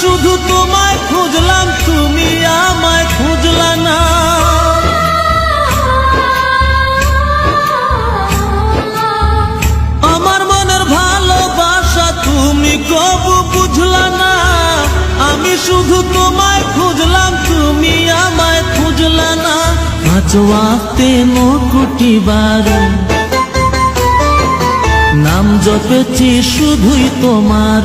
শুধু তোমায় খুঁজলাম, তুমি আমায় খুঁজলা না। আমার মনের ভালোবাসা তুমি কবু বুঝলা না। আমি শুধু তোমায় খুঁজলাম, তুমি আমায় খুঁজলা না। পাঁচওয়াতে নকুটি বারো নাম জপেছি শুধুই তোমার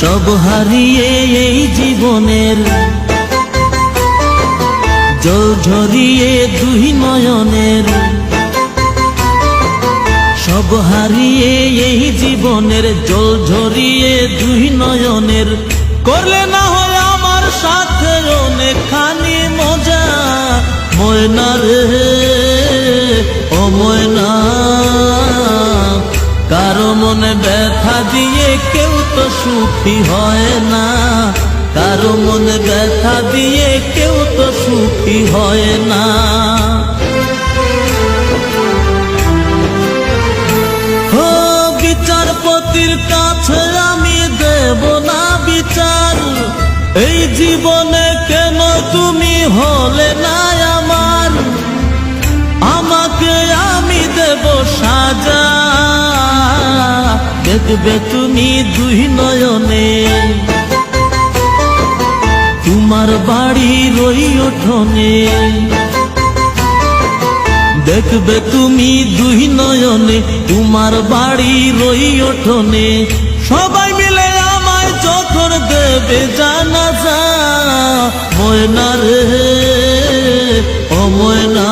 সব হারিয়ে এই জীবনের জল ঝরিয়ে দুই নয়নের সব হারিয়ে এই জীবনের জল ঝরিয়ে দুই নয়নের করলে না হয় আমার সাথে অনেকখানি মজা। ময়না রে, ও ময়না, কারও মনে ব্যথা দিয়ে কেউ তো সুখী হয় না। কারও মনে ব্যথা দিয়ে কেউ তো সুখী হয় না। বিচারপতির কাছে আমি দেব না বিচার। এই জীবনে কেন তুমি হলে না? দেখবে তুমি দুই নয়নে। তোমার বাড়ি রই ওঠনে দেখবে তুমি দুই নয়নে, তোমার বাড়ি রই ওঠনে সবাই মিলে আমায় যখন দেবে জানা যা ময়না রে, ও ময়না,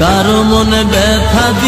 কারও মনে ব্যথা দিয়ে